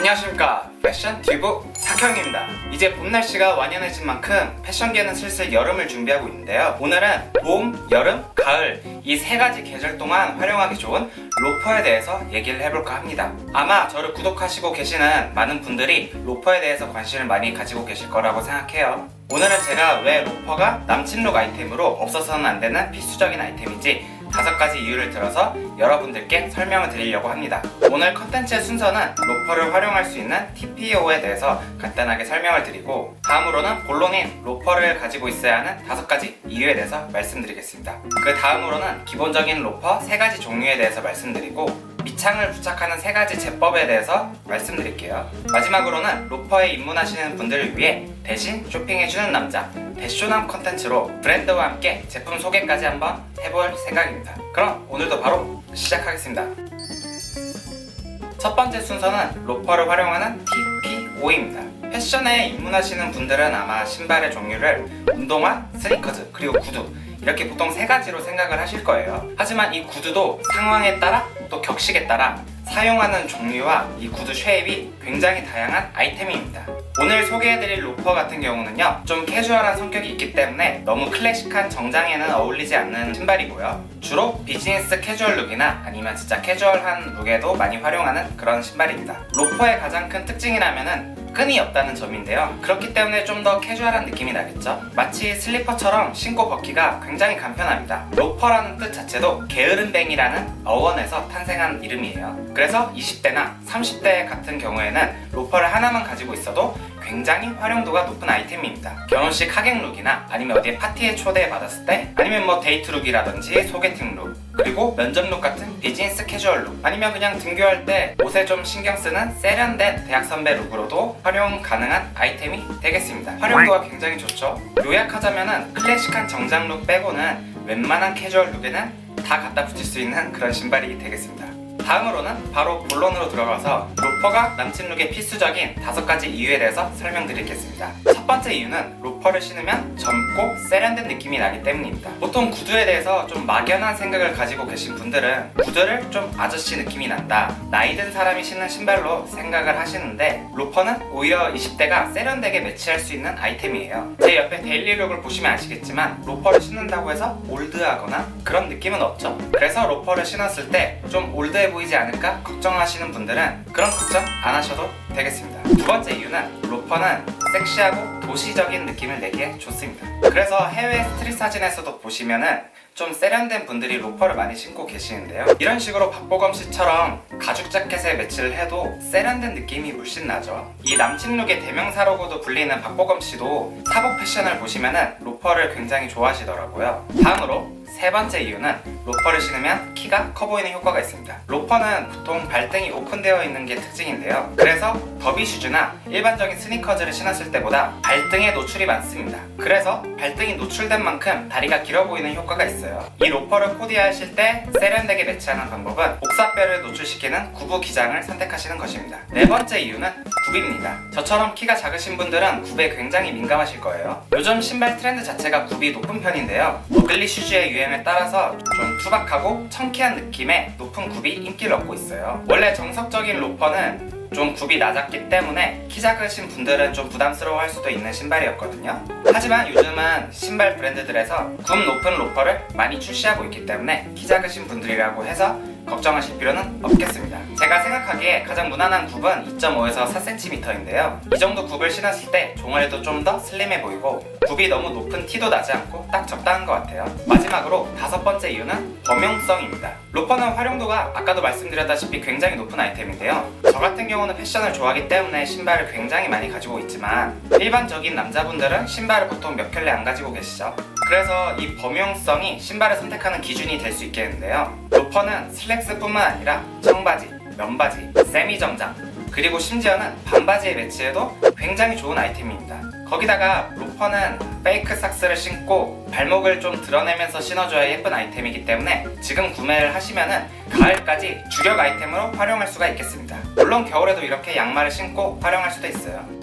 안녕하십니까. 패션 튜브 사형입니다. 이제 봄 날씨가 완연해진 만큼 패션계는 슬슬 여름을 준비하고 있는데요. 오늘은 봄, 여름, 가을 이 세 가지 계절 동안 활용하기 좋은 로퍼에 대해서 얘기를 해볼까 합니다. 아마 저를 구독하시고 계시는 많은 분들이 로퍼에 대해서 관심을 많이 가지고 계실 거라고 생각해요. 오늘은 제가 왜 로퍼가 남친룩 아이템으로 없어서는 안 되는 필수적인 아이템인지 다섯 가지 이유를 들어서 여러분들께 설명을 드리려고 합니다. 오늘 컨텐츠의 순서는 로퍼를 활용할 수 있는 TPO에 대해서 간단하게 설명을 드리고 다음으로는 본론인 로퍼를 가지고 있어야 하는 다섯 가지 이유에 대해서 말씀드리겠습니다. 그 다음으로는 기본적인 로퍼 세 가지 종류에 대해서 말씀드리고 밑창을 부착하는 세 가지 제법에 대해서 말씀드릴게요. 마지막으로는 로퍼에 입문하시는 분들을 위해 대신 쇼핑해주는 남자 대쇼남 컨텐츠로 브랜드와 함께 제품 소개까지 한번 해볼 생각입니다. 그럼 오늘도 바로 시작하겠습니다. 첫 번째 순서는 로퍼를 활용하는 TPO입니다. 패션에 입문하시는 분들은 아마 신발의 종류를 운동화, 스니커즈, 그리고 구두 이렇게 보통 세 가지로 생각을 하실 거예요. 하지만 이 구두도 상황에 따라 또 격식에 따라 사용하는 종류와 이 구두 쉐입이 굉장히 다양한 아이템입니다. 오늘 소개해드릴 로퍼 같은 경우는요, 좀 캐주얼한 성격이 있기 때문에 너무 클래식한 정장에는 어울리지 않는 신발이고요. 주로 비즈니스 캐주얼 룩이나 아니면 진짜 캐주얼한 룩에도 많이 활용하는 그런 신발입니다. 로퍼의 가장 큰 특징이라면은 끈이 없다는 점인데요. 그렇기 때문에 좀 더 캐주얼한 느낌이 나겠죠? 마치 슬리퍼처럼 신고 벗기가 굉장히 간편합니다. 로퍼라는 뜻 자체도 게으름뱅이라는 어원에서 탄생한 이름이에요. 그래서 20대나 30대 같은 경우에는 로퍼를 하나만 가지고 있어도 굉장히 활용도가 높은 아이템입니다. 결혼식 하객 룩이나 아니면 어디에 파티에 초대받았을 때 아니면 뭐 데이트 룩이라든지 소개팅 룩 그리고 면접 룩 같은 비즈니스 캐주얼 룩 아니면 그냥 등교할 때 옷에 좀 신경 쓰는 세련된 대학 선배 룩으로도 활용 가능한 아이템이 되겠습니다. 활용도가 굉장히 좋죠. 요약하자면은 클래식한 정장 룩 빼고는 웬만한 캐주얼 룩에는 다 갖다 붙일 수 있는 그런 신발이 되겠습니다. 다음으로는 바로 본론으로 들어가서 로퍼가 남친 룩의 필수적인 다섯 가지 이유에 대해서 설명드리겠습니다. 첫 번째 이유는 로퍼를 신으면 젊고 세련된 느낌이 나기 때문입니다. 보통 구두에 대해서 좀 막연한 생각을 가지고 계신 분들은 구두를 좀 아저씨 느낌이 난다. 나이 든 사람이 신는 신발로 생각을 하시는데 로퍼는 오히려 20대가 세련되게 매치할 수 있는 아이템이에요. 제 옆에 데일리룩을 보시면 아시겠지만 로퍼를 신는다고 해서 올드하거나 그런 느낌은 없죠. 그래서 로퍼를 신었을 때 좀 올드해 보이 지 않을까 걱정하시는 분들은 그런 걱정 안 하셔도 되겠습니다. 두 번째 이유는 로퍼는 섹시하고 도시적인 느낌을 내기에 좋습니다. 그래서 해외 스트릿 사진에서도 보시면은 좀 세련된 분들이 로퍼를 많이 신고 계시는데요. 이런 식으로 박보검 씨처럼 가죽 자켓에 매치를 해도 세련된 느낌이 물씬 나죠. 이 남친 룩의 대명사로고도 불리는 박보검 씨도 사복 패션을 보시면은 로퍼를 굉장히 좋아하시더라고요. 다음으로 세 번째 이유는 로퍼를 신으면 키가 커 보이는 효과가 있습니다. 로퍼는 보통 발등이 오픈되어 있는 게 특징인데요. 그래서 더비 슈즈나 일반적인 스니커즈를 신었을 때보다 발 등에 노출이 많습니다. 그래서 발등이 노출된 만큼 다리가 길어 보이는 효과가 있어요. 이 로퍼를 코디하실 때 세련되게 매치하는 방법은 복사뼈를 노출시키는 구부 기장을 선택하시는 것입니다. 네 번째 이유는 굽입니다. 저처럼 키가 작으신 분들은 굽에 굉장히 민감하실 거예요. 요즘 신발 트렌드 자체가 굽이 높은 편인데요. 어글리 슈즈의 유행에 따라서 좀 투박하고 청키한 느낌의 높은 굽이 인기를 얻고 있어요. 원래 정석적인 로퍼는 좀 굽이 낮았기 때문에 키 작으신 분들은 좀 부담스러워 할 수도 있는 신발이었거든요. 하지만 요즘은 신발 브랜드들에서 굽 높은 로퍼를 많이 출시하고 있기 때문에 키 작으신 분들이라고 해서 걱정하실 필요는 없겠습니다. 제가 생각하기에 가장 무난한 굽은 2.5에서 4cm인데요. 이 정도 굽을 신었을 때 종아리도 좀 더 슬림해 보이고 굽이 너무 높은 티도 나지 않고 딱 적당한 것 같아요. 마지막으로 다섯 번째 이유는 범용성입니다. 로퍼는 활용도가 아까도 말씀드렸다시피 굉장히 높은 아이템인데요. 저 같은 경우는 패션을 좋아하기 때문에 신발을 굉장히 많이 가지고 있지만 일반적인 남자분들은 신발을 보통 몇 켤레 안 가지고 계시죠. 그래서 이 범용성이 신발을 선택하는 기준이 될 수 있겠는데요. 로퍼는 슬랙 스뿐만 아니라 청바지, 면바지, 세미 정장, 그리고 심지어는 반바지에 매치해도 굉장히 좋은 아이템입니다. 거기다가 로퍼는 페이크 삭스를 신고 발목을 좀 드러내면서 신어줘야 예쁜 아이템이기 때문에 지금 구매를 하시면은 가을까지 주력 아이템으로 활용할 수가 있겠습니다. 물론 겨울에도 이렇게 양말을 신고 활용할 수도 있어요.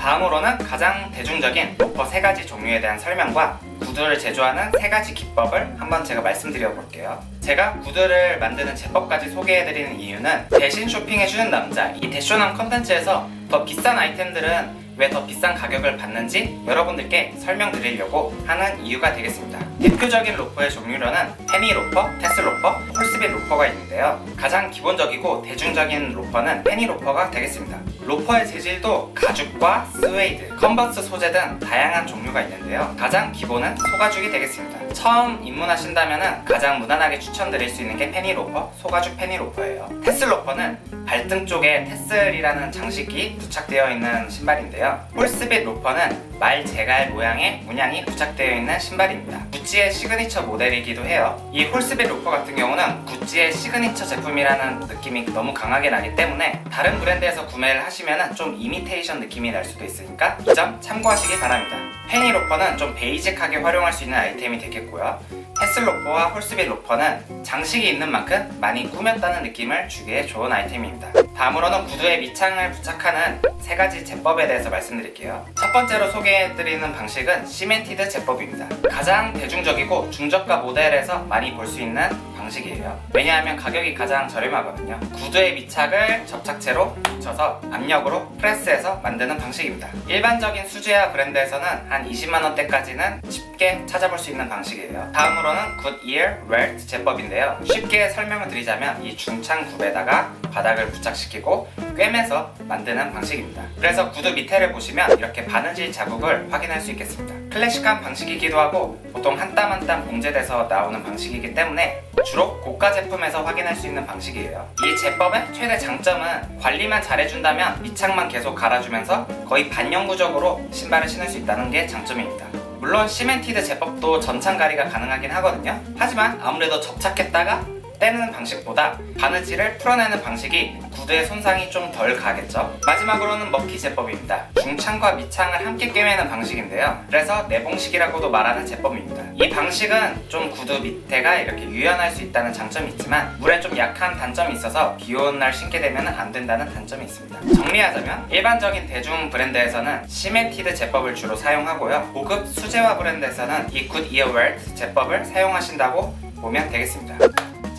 다음으로는 가장 대중적인 로퍼 세 가지 종류에 대한 설명과 구두를 제조하는 세 가지 기법을 한번 제가 말씀드려 볼게요. 제가 구두를 만드는 제법까지 소개해드리는 이유는 대신 쇼핑해주는 남자 이 대쇼남 컨텐츠에서 더 비싼 아이템들은 왜 더 비싼 가격을 받는지 여러분들께 설명드리려고 하는 이유가 되겠습니다. 대표적인 로퍼의 종류로는 페니 로퍼, 테슬 로퍼, 홀스빗 로퍼가 있는데요. 가장 기본적이고 대중적인 로퍼는 페니 로퍼가 되겠습니다. 로퍼의 재질도 가죽과 스웨이드, 컨버스 소재 등 다양한 종류가 있는데요. 가장 기본은 소가죽이 되겠습니다. 처음 입문하신다면 가장 무난하게 추천드릴 수 있는 게 페니 로퍼, 소가죽 페니 로퍼예요. 테슬 로퍼는 발등 쪽에 테슬이라는 장식이 부착되어 있는 신발인데요. 홀스빗 로퍼는 말 제갈 모양의 문양이 부착되어 있는 신발입니다. 구찌의 시그니처 모델이기도 해요. 이 홀스빗 로퍼 같은 경우는 구찌의 시그니처 제품이라는 느낌이 너무 강하게 나기 때문에 다른 브랜드에서 구매를 하시면 좀 이미테이션 느낌이 날 수도 있으니까 이 점 참고하시기 바랍니다. 페니 로퍼는 좀 베이직하게 활용할 수 있는 아이템이 되겠고요. 테슬 로퍼와 홀스빗 로퍼는 장식이 있는 만큼 많이 꾸몄다는 느낌을 주기에 좋은 아이템입니다. 다음으로는 구두에 밑창을 부착하는 세 가지 제법에 대해서 말씀드릴게요. 첫 번째로 소개해드리는 방식은 시멘티드 제법입니다. 가장 대중적이고 중저가 모델에서 많이 볼 수 있는 방식이에요. 왜냐하면 가격이 가장 저렴하거든요. 구두의 밑착을 접착제로 붙여서 압력으로 프레스해서 만드는 방식입니다. 일반적인 수제화 브랜드에서는 한 20만 원대까지는 쉽게 찾아볼 수 있는 방식이에요. 다음으로는 굿이어 웰트 제법인데요. 쉽게 설명을 드리자면 이 중창 굽에다가 바닥을 부착시키고 꿰매서 만드는 방식입니다. 그래서 구두 밑에를 보시면 이렇게 바느질 자국을 확인할 수 있겠습니다. 클래식한 방식이기도 하고 보통 한 땀 한 땀 봉제돼서 나오는 방식이기 때문에 주로 고가 제품에서 확인할 수 있는 방식이에요. 이 제법의 최대 장점은 관리만 잘해준다면 밑창만 계속 갈아주면서 거의 반영구적으로 신발을 신을 수 있다는 게 장점입니다. 물론 시멘티드 제법도 전창 가리가 가능하긴 하거든요. 하지만 아무래도 접착했다가 떼는 방식보다 바느질을 풀어내는 방식이 구두의 손상이 좀 덜 가겠죠. 마지막으로는 먹기 제법입니다. 중창과 밑창을 함께 꿰매는 방식인데요. 그래서 내봉식이라고도 말하는 제법입니다. 이 방식은 좀 구두 밑에가 이렇게 유연할 수 있다는 장점이 있지만 물에 좀 약한 단점이 있어서 비 오는 날 신게 되면 안 된다는 단점이 있습니다. 정리하자면 일반적인 대중 브랜드에서는 시멘티드 제법을 주로 사용하고요. 고급 수제화 브랜드에서는 이굿 이어웰트 제법을 사용하신다고 보면 되겠습니다.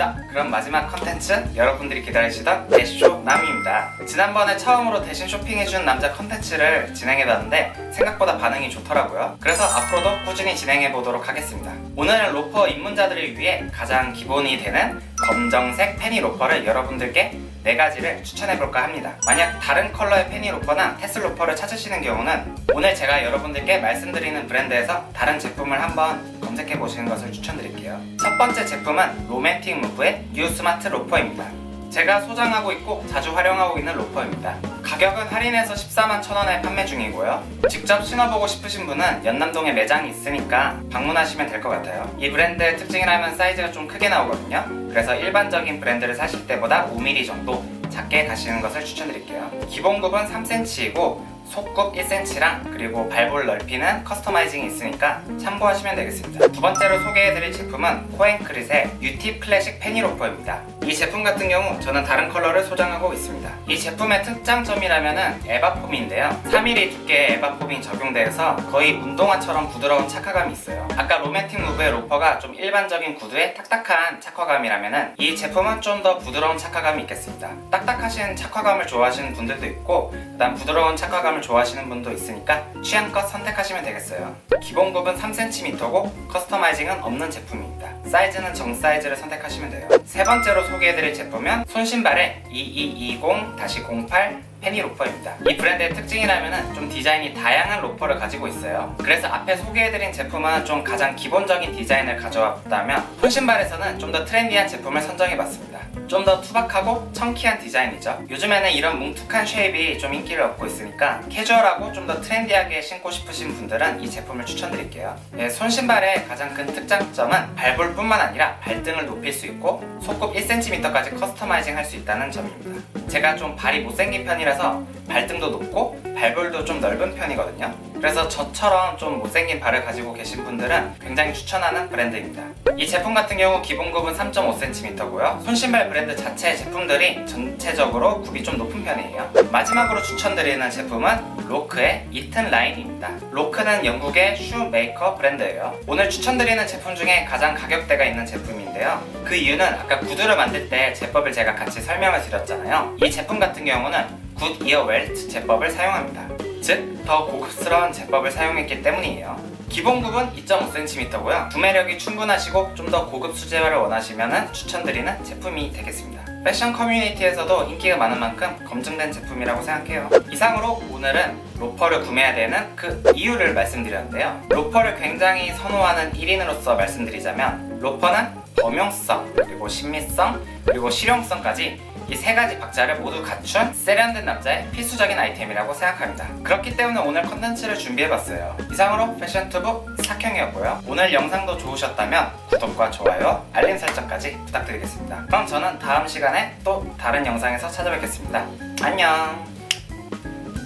자, 그럼 마지막 컨텐츠 여러분들이 기다리시던 대쇼 남입니다. 지난번에 처음으로 대신 쇼핑해주는 남자 컨텐츠를 진행해봤는데 생각보다 반응이 좋더라고요. 그래서 앞으로도 꾸준히 진행해보도록 하겠습니다. 오늘은 로퍼 입문자들을 위해 가장 기본이 되는 검정색 페니 로퍼를 여러분들께 네 가지를 추천해볼까 합니다. 만약 다른 컬러의 페니 로퍼나 테슬 로퍼를 찾으시는 경우는 오늘 제가 여러분들께 말씀드리는 브랜드에서 다른 제품을 한번 검색해 보시는 것을 추천드릴게요. 첫 번째 제품은 로맨틱 무브의 뉴 스마트 로퍼입니다. 제가 소장하고 있고 자주 활용하고 있는 로퍼입니다. 가격은 할인해서 14만 1천원에 판매 중이고요. 직접 신어보고 싶으신 분은 연남동에 매장이 있으니까 방문하시면 될 것 같아요. 이 브랜드의 특징이라면 사이즈가 좀 크게 나오거든요. 그래서 일반적인 브랜드를 사실 때보다 5mm 정도 작게 가시는 것을 추천드릴게요. 기본급은 3cm이고 속굽 1cm랑 그리고 발볼 넓이는 커스터마이징이 있으니까 참고하시면 되겠습니다. 두 번째로 소개해드릴 제품은 코앤크릿의 유티 클래식 페니로퍼입니다. 이 제품 같은 경우 저는 다른 컬러를 소장하고 있습니다. 이 제품의 특장점이라면은 에바폼인데요. 3mm 두께의 에바폼이 적용돼서 거의 운동화처럼 부드러운 착화감이 있어요. 아까 로맨틱 무브의 로퍼가 좀 일반적인 구두의 딱딱한 착화감이라면은 이 제품은 좀 더 부드러운 착화감이 있겠습니다. 딱딱하신 착화감을 좋아하시는 분들도 있고 그다음 부드러운 착화감을 좋아하시는 분도 있으니까 취향껏 선택하시면 되겠어요. 기본급은 3cm고 커스터마이징은 없는 제품입니다. 사이즈는 정 사이즈를 선택하시면 돼요. 세 번째로 소개해드릴 제품은 손신발의 2220-08 페니 로퍼입니다. 이 브랜드의 특징이라면 좀 디자인이 다양한 로퍼를 가지고 있어요. 그래서 앞에 소개해드린 제품은 좀 가장 기본적인 디자인을 가져왔다면 손신발에서는 좀 더 트렌디한 제품을 선정해봤습니다. 좀 더 투박하고 청키한 디자인이죠. 요즘에는 이런 뭉툭한 쉐입이 좀 인기를 얻고 있으니까 캐주얼하고 좀 더 트렌디하게 신고 싶으신 분들은 이 제품을 추천드릴게요. 예, 손신발의 가장 큰 특장점은 발볼뿐만 아니라 발등을 높일 수 있고 속굽 1cm까지 커스터마이징 할 수 있다는 점입니다. 제가 좀 발이 못생긴 편이라서 발등도 높고 발볼도 좀 넓은 편이거든요. 그래서 저처럼 좀 못생긴 발을 가지고 계신 분들은 굉장히 추천하는 브랜드입니다. 이 제품 같은 경우 기본 굽은 3.5cm고요. 손신발 브랜드 자체 제품들이 전체적으로 굽이 좀 높은 편이에요. 마지막으로 추천드리는 제품은 로크의 이튼 라인입니다. 로크는 영국의 슈 메이커 브랜드예요. 오늘 추천드리는 제품 중에 가장 가격대가 있는 제품인데요. 그 이유는 아까 구두를 만들 때 제법을 제가 같이 설명을 드렸잖아요. 이 제품 같은 경우는 굿 이어 웰트 제법을 사용합니다. 즉, 더 고급스러운 제법을 사용했기 때문이에요. 기본 굽은 2.5cm고요. 구매력이 충분하시고 좀 더 고급 수제화를 원하시면 추천드리는 제품이 되겠습니다. 패션 커뮤니티에서도 인기가 많은 만큼 검증된 제품이라고 생각해요. 이상으로 오늘은 로퍼를 구매해야 되는 그 이유를 말씀드렸는데요. 로퍼를 굉장히 선호하는 1인으로서 말씀드리자면 로퍼는 범용성, 그리고 신미성, 그리고 실용성까지 이 세 가지 박자를 모두 갖춘 세련된 남자의 필수적인 아이템이라고 생각합니다. 그렇기 때문에 오늘 컨텐츠를 준비해봤어요. 이상으로 패션투브 사형이었고요. 오늘 영상도 좋으셨다면 구독과 좋아요, 알림 설정까지 부탁드리겠습니다. 그럼 저는 다음 시간에 또 다른 영상에서 찾아뵙겠습니다. 안녕!